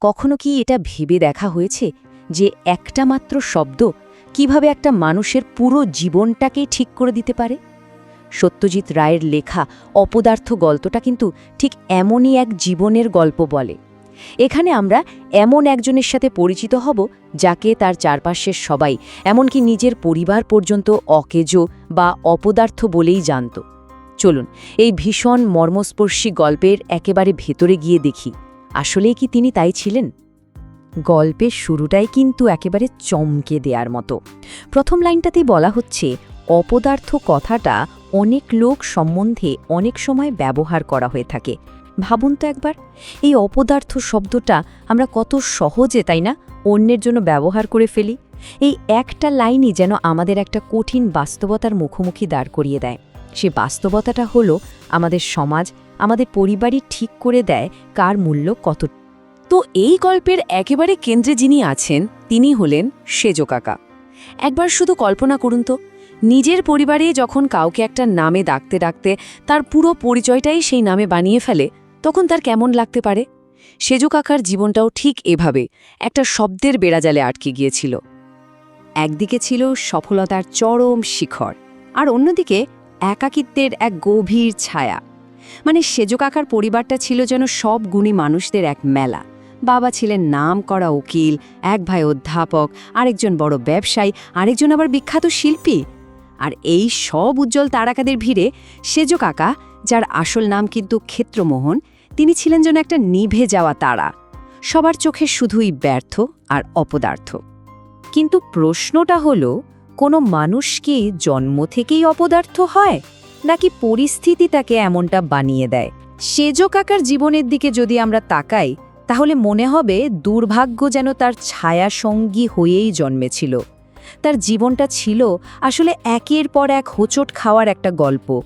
কখনো কি এটা ভেবে দেখা হয়েছে যে একটা মাত্র শব্দ কীভাবে একটা মানুষের পুরো জীবনটাকে ঠিক করে দিতে পারে? সত্যজিৎ রায়ের লেখা অপদার্থ গল্পটা কিন্তু ঠিক এমনই এক জীবনের গল্প বলে। এখানে আমরা এমন একজনের সাথে পরিচিত হব যাকে তার চারপাশের সবাই, এমনকি নিজের পরিবার পর্যন্ত অকেজ বা অপদার্থ বলেই জানত। চলুন, এই ভীষণ মর্মস্পর্শী গল্পের একেবারে ভেতরে গিয়ে দেখি। আসলেই কি তিনি তাই ছিলেন? গল্পের শুরুটাই কিন্তু একেবারে চমকে দেওয়ার মতো। প্রথম লাইনটাতেই বলা হচ্ছে, অপদার্থ কথাটা অনেক লোক সম্বন্ধে অনেক সময় ব্যবহার করা হয়ে থাকে। ভাবুন তো একবার, এই অপদার্থ শব্দটা আমরা কত সহজে, তাই না, অন্যের জন্য ব্যবহার করে ফেলি? এই একটা লাইনই যেন আমাদের একটা কঠিন বাস্তবতার মুখোমুখি দাঁড় করিয়ে দেয়। সে বাস্তবতাটা হলো আমাদের সমাজ আমাদের পরিবারই ঠিক করে দেয় কার মূল্য কত। তো এই গল্পের একেবারে কেন্দ্রে যিনি আছেন, তিনি হলেন সেজো কাকা। একবার শুধু কল্পনা করুন তো, নিজের পরিবারে যখন কাউকে একটা নামে ডাকতে ডাকতে তার পুরো পরিচয়টাই সেই নামে বানিয়ে ফেলে, তখন তার কেমন লাগতে পারে? সেজো কাকার জীবনটাও ঠিক এভাবে, একটা শব্দের বেড়াজালে আটকে গিয়েছিল। একদিকে ছিল সফলতার চরম শিখর, আর অন্যদিকে একাকিত্বের এক গভীর ছায়া। মানে সেজো কাকার পরিবারটা ছিল যেন সব গুণী মানুষদের এক মেলা। বাবা ছিলেন নাম করা উকিল, এক ভাই অধ্যাপক, আরেকজন বড় ব্যবসায়ী, আরেকজন আবার বিখ্যাত শিল্পী। আর এই সব উজ্জ্বল তারাকাদের ভিড়ে সেজো কাকা, যার আসল নাম কিন্তু ক্ষেত্রমোহন, তিনি ছিলেন যেন একটা নিভে যাওয়া তারা। সবার চোখে শুধুই ব্যর্থ আর অপদার্থ। কিন্তু প্রশ্নটা হলো, কোনো মানুষ কি জন্ম থেকেই অপদার্থ হয়? নাকি পরিস্থিতি তাকে এমনটা বানিয়ে দেয়? সেজো কাকার জীবনের দিকে যদি আমরা তাকাই, তাহলে মনে হবে দুর্ভাগ্য যেন তার ছায়া সঙ্গী হয়েই জন্মেছিল। তার জীবনটা ছিল আসলে একের পর এক হোঁচট খাওয়ার একটা গল্প।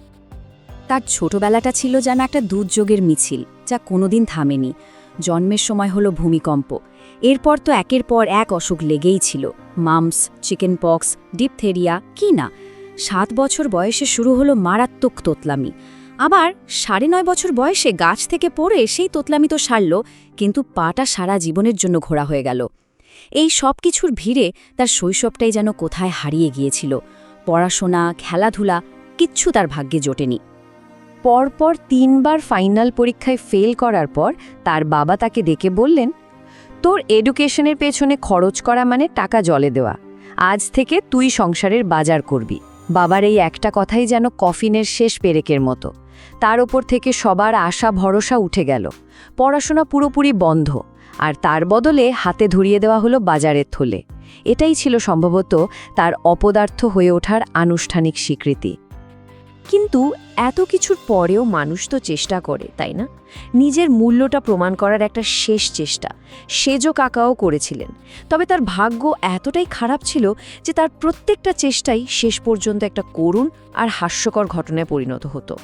তার ছোটবেলাটা ছিল যেন একটা দুর্যোগের মিছিল, যা কোনোদিন থামেনি। জন্মের সময় হলো ভূমিকম্প। এরপর তো একের পর এক অসুখ লেগেই ছিল। মামস চিকেন পক্স ডিপথেরিয়া, কি না? সাত বছর বয়সে শুরু হলো মারাত্মক তোতলামি। আবার সাড়ে নয় বছর বয়সে গাছ থেকে পড়ে সেই তোতলামি তো সারল, কিন্তু পাটা সারা জীবনের জন্য ঘোরা হয়ে গেল। এই সব কিছুর ভিড়ে তার শৈশবটাই যেন কোথায় হারিয়ে গিয়েছিল। পড়াশোনা, খেলাধুলা, কিচ্ছু তার ভাগ্যে জোটেনি। পরপর তিনবার ফাইনাল পরীক্ষায় ফেল করার পর তার বাবা তাকে ডেকে বললেন, তোর এডুকেশনের পেছনে খরচ করা মানে টাকা জলে দেওয়া। আজ থেকে তুই সংসারের বাজার করবি। বাবার এই একটা কথাই যেন কফিনের শেষ পেরেকের মতো। তার ওপর থেকে সবার আশা, ভরসা উঠে গেল। পড়াশোনা পুরোপুরি বন্ধ, আর তার বদলে হাতে ধরিয়ে দেওয়া হলো বাজারের থলে। এটাই ছিল সম্ভবত তার অপদার্থ হয়ে ওঠার আনুষ্ঠানিক স্বীকৃতি। কিন্তু এত কিছুর পরেও মানুষ তো চেষ্টা করে, তাই না? নিজের মূল্যটা প্রমাণ করার একটা শেষ চেষ্টা, সেজো কাকাও করেছিলেন। তবে তার ভাগ্য এতটাই খারাপ ছিল যে তার প্রত্যেকটা চেষ্টাই শেষ পর্যন্ত একটা করুণ আর হাস্যকর ঘটনায় পরিণত হতো।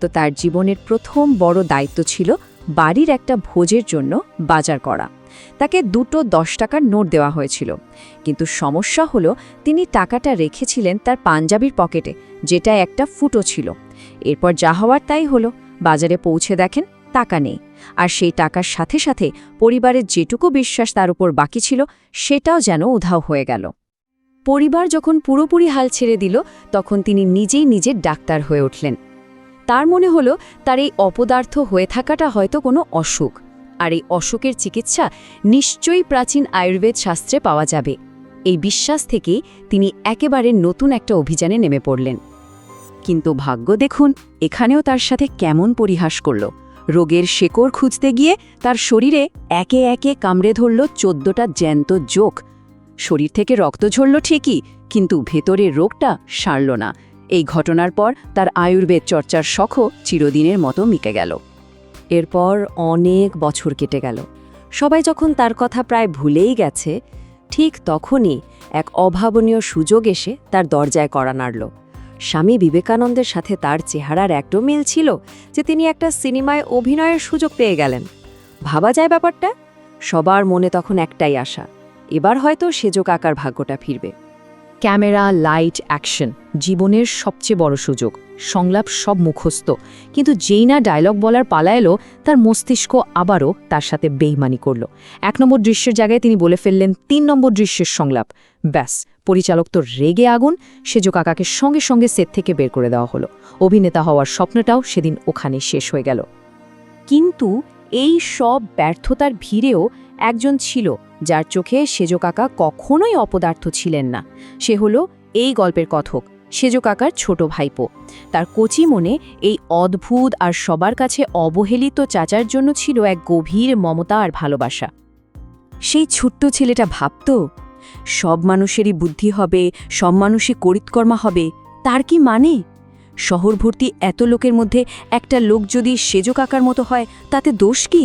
তো তার জীবনের প্রথম বড় দায়িত্ব ছিল বাড়ির একটা ভোজের জন্য বাজার করা। তাকে দুটো দশ টাকার নোট দেওয়া হয়েছিল। কিন্তু সমস্যা হলো, তিনি টাকাটা রেখেছিলেন তার পাঞ্জাবির পকেটে যেটা একটা ফুটো ছিল। এরপর যা হওয়ার তাই হলো। বাজারে পৌঁছে দেখেন, টাকা নেই। আর সেই টাকার সাথে সাথে পরিবারের যেটুকু বিশ্বাস তার উপর বাকি ছিল, সেটাও যেন উধাও হয়ে গেল। পরিবার যখন পুরোপুরি হাল ছেড়ে দিল, তখন তিনি নিজেই নিজের ডাক্তার হয়ে উঠলেন। তার মনে হলো তার এই অপদার্থ হয়ে থাকাটা হয়তো কোনো অসুখ, আর এই অসুখের চিকিৎসা নিশ্চয়ই প্রাচীন আয়ুর্বেদ শাস্ত্রে পাওয়া যাবে। এই বিশ্বাস থেকেই তিনি একেবারে নতুন একটা অভিযানে নেমে পড়লেন। কিন্তু ভাগ্য দেখুন, এখানেও তার সাথে কেমন পরিহাস করল। রোগের শেকড় খুঁজতে গিয়ে তার শরীরে একে একে কামড়ে ধরল চোদ্দটা জ্যান্ত যোগ। শরীর থেকে রক্ত ঝরল ঠিকই, কিন্তু ভেতরের রোগটা সারল না। এই ঘটনার পর তার আয়ুর্বেদ চর্চার শখও চিরদিনের মতো মিকে গেল। এরপর অনেক বছর কেটে গেল। সবাই যখন তার কথা প্রায় ভুলেই গেছে, ঠিক তখনই এক অভাবনীয় সুযোগ এসে তার দরজায় করা নাড়ল। স্বামী বিবেকানন্দের সাথে তার চেহারার একটু মিল ছিল যে তিনি একটা সিনেমায় অভিনয়ের সুযোগ পেয়ে গেলেন। ভাবা যায় ব্যাপারটা? সবার মনে তখন একটাই আশা, এবার হয়তো সেজো কাকার ভাগ্যটা ফিরবে। ক্যামেরা, লাইট, অ্যাকশন, জীবনের সবচেয়ে বড় সুযোগ। সংলাপ সব মুখস্থ। কিন্তু যেই না ডায়লগ বলার পালা এলো, তার মস্তিষ্ক আবারও তার সাথে বেইমানি করল। এক নম্বর দৃশ্যের জায়গায় তিনি বলে ফেললেন, তিন নম্বর দৃশ্যের সংলাপ। ব্যাস, পরিচালক তো রেগে আগুন, সেজো কাকাকে সঙ্গে সঙ্গে সেট থেকে বের করে দেওয়া হলো। অভিনেতা হওয়ার স্বপ্নটাও সেদিন ওখানে শেষ হয়ে গেল। কিন্তু এই সব ব্যর্থতার ভিড়েও একজন ছিল যার চোখে সেজো কাকা কখনোই অপদার্থ ছিলেন না। সে হলো এই গল্পের কথক, সেজো কাকার ছোট ভাইপো। তার কচি মনে এই অদ্ভুত আর সবার কাছে অবহেলিত চাচার জন্য ছিল এক গভীর মমতা আর ভালোবাসা। সেই ছোট্ট ছেলেটা ভাবত, সব মানুষেরই বুদ্ধি হবে, সব মানুষই করিতকর্মা হবে, তার কি মানে? শহর ভর্তি এত লোকের মধ্যে একটা লোক যদি সেজো কাকার মতো হয়, তাতে দোষ কি?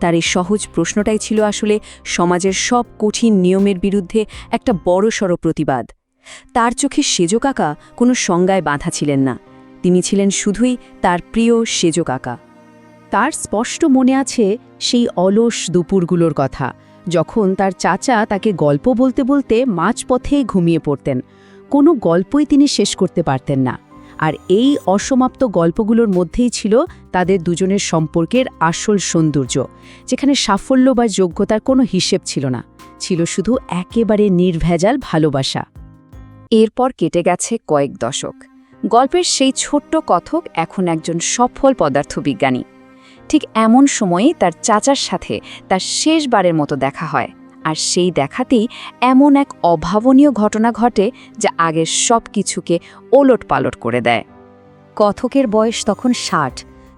তার এই সহজ প্রশ্নটাই ছিল আসলে সমাজের সব কঠিন নিয়মের বিরুদ্ধে একটা বড়সড় প্রতিবাদ। তার চোখে সেজো কাকা কোনো সংজ্ঞায় বাঁধা ছিলেন না। তিনি ছিলেন শুধুই তার প্রিয় সেজো কাকা। তার স্পষ্ট মনে আছে সেই অলস দুপুরগুলোর কথা, যখন তার চাচা তাকে গল্প বলতে বলতে মাঝপথেই ঘুমিয়ে পড়তেন। কোনো গল্পই তিনি শেষ করতে পারতেন না। আর এই অসমাপ্ত গল্পগুলোর মধ্যেই ছিল তাদের দুজনের সম্পর্কের আসল সৌন্দর্য, যেখানে সাফল্য বা যোগ্যতার কোনো হিসেব ছিল না, ছিল শুধু একেবারে নির্ভেজাল ভালোবাসা। এরপর কেটে গেছে কয়েক দশক। গল্পের সেই ছোট্ট কথক এখন একজন সফল পদার্থবিজ্ঞানী। ঠিক এমন সময়েই তার চাচার সাথে তার শেষবারের মতো দেখা হয়। আর সেই দেখাতেই এমন এক অভাবনীয় ঘটনা ঘটে যা আগের সব কিছুকে ওলট পালট করে দেয়। কথকের বয়স তখন ষাট,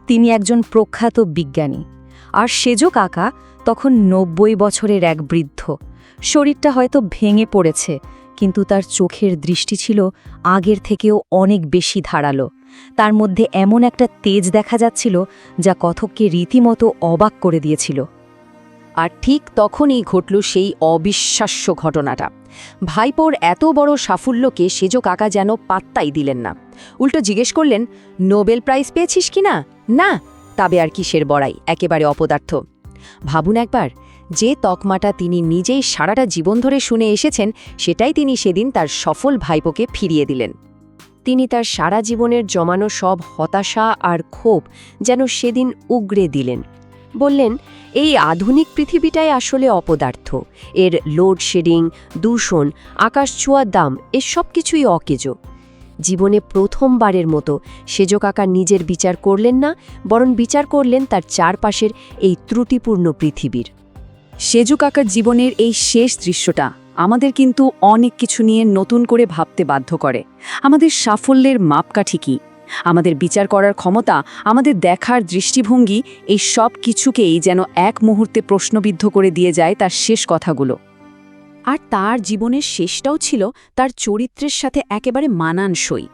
তিনি একজন প্রখ্যাত বিজ্ঞানী। আর সেজো কাকা তখন নব্বই বছরের এক বৃদ্ধ। শরীরটা হয়তো ভেঙে পড়েছে, কিন্তু তার চোখের দৃষ্টি ছিল আগের থেকেও অনেক বেশি ধারালো। তার মধ্যে এমন একটা তেজ দেখা যাচ্ছিল যা কথককে রীতিমতো অবাক করে দিয়েছিল। আর ঠিক তখনই ঘটল সেই অবিশ্বাস্য ঘটনাটা। ভাইপোর এত বড় সাফল্যকে সেজো কাকা যেন পাত্তাই দিলেন না। উল্টো জিজ্ঞেস করলেন, নোবেল প্রাইজ পেয়েছিস কি না? না, তবে আর কিসের বড়াই, একেবারে অপদার্থ। ভাবুন একবার, যে তকমাটা তিনি নিজেই সারাটা জীবন ধরে শুনে এসেছেন, সেটাই তিনি সেদিন তার সফল ভাইপোকে ফিরিয়ে দিলেন। তিনি তার সারা জীবনের জমানো সব হতাশা আর ক্ষোভ যেন সেদিন উগরে দিলেন। বললেন এই আধুনিক পৃথিবীটাই আসলে অপদার্থ। এর লোডশেডিং দূষণ, আকাশ ছোঁয়ার দাম এসব কিছুই অকেজ। জীবনে প্রথমবারের মতো সেজো কাকা নিজের বিচার করলেন না, বরং বিচার করলেন তার চারপাশের এই ত্রুটিপূর্ণ পৃথিবীর। সেজু কাকার জীবনের এই শেষ দৃশ্যটা আমাদের কিন্তু অনেক কিছু নিয়ে নতুন করে ভাবতে বাধ্য করে। আমাদের সাফল্যের মাপকাঠি কী? আমাদের বিচার করার ক্ষমতা, আমাদের দেখার দৃষ্টিভঙ্গি, এই সব কিছুকেই যেন এক মুহূর্তে প্রশ্নবিদ্ধ করে দিয়ে যায় তার শেষ কথাগুলো। আর তার জীবনের শেষটাও ছিল তার চরিত্রের সাথে একেবারে মানানসই।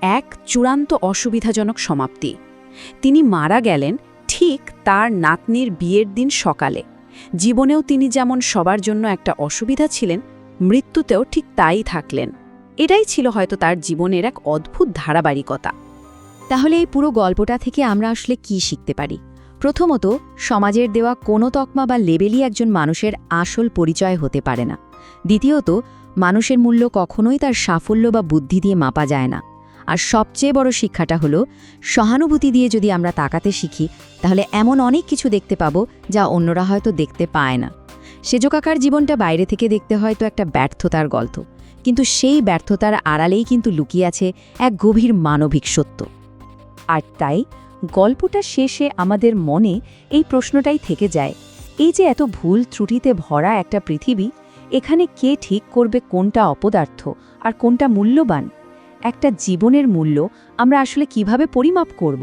এক চূড়ান্ত অসুবিধাজনক সমাপ্তি। তিনি মারা গেলেন ঠিক তার নাতনির বিয়ের দিন সকালে। জীবনেও তিনি যেমন সবার জন্য একটা অসুবিধা ছিলেন, মৃত্যুতেও ঠিক তাই থাকলেন। এটাই ছিল হয়তো তার জীবনের এক অদ্ভুত ধারাবাহিকতা। তাহলে এই পুরো গল্পটা থেকে আমরা আসলে কি শিখতে পারি? প্রথমত, সমাজের দেওয়া কোনো তকমা বা লেবেলই একজন মানুষের আসল পরিচয় হতে পারে না। দ্বিতীয়ত, মানুষের মূল্য কখনোই তার সাফল্য বা বুদ্ধি দিয়ে মাপা যায় না। আর সবচেয়ে বড় শিক্ষাটা হলো, সহানুভূতি দিয়ে যদি আমরা তাকাতে শিখি, তাহলে এমন অনেক কিছু দেখতে পাবো যা অন্যরা হয়তো দেখতে পায় না। সেজকাকার জীবনটা বাইরে থেকে দেখতে হয়তো একটা ব্যর্থতার গল্প। কিন্তু সেই ব্যর্থতার আড়ালেই কিন্তু লুকিয়ে আছে এক গভীর মানবিক সত্য। আর তাই গল্পটা শেষে আমাদের মনে এই প্রশ্নটাই থেকে যায়, এই যে এত ভুল ত্রুটিতে ভরা একটা পৃথিবী, এখানে কে ঠিক করবে কোনটা অপদার্থ আর কোনটা মূল্যবান? একটা জীবনের মূল্য আমরা আসলে কীভাবে পরিমাপ করব?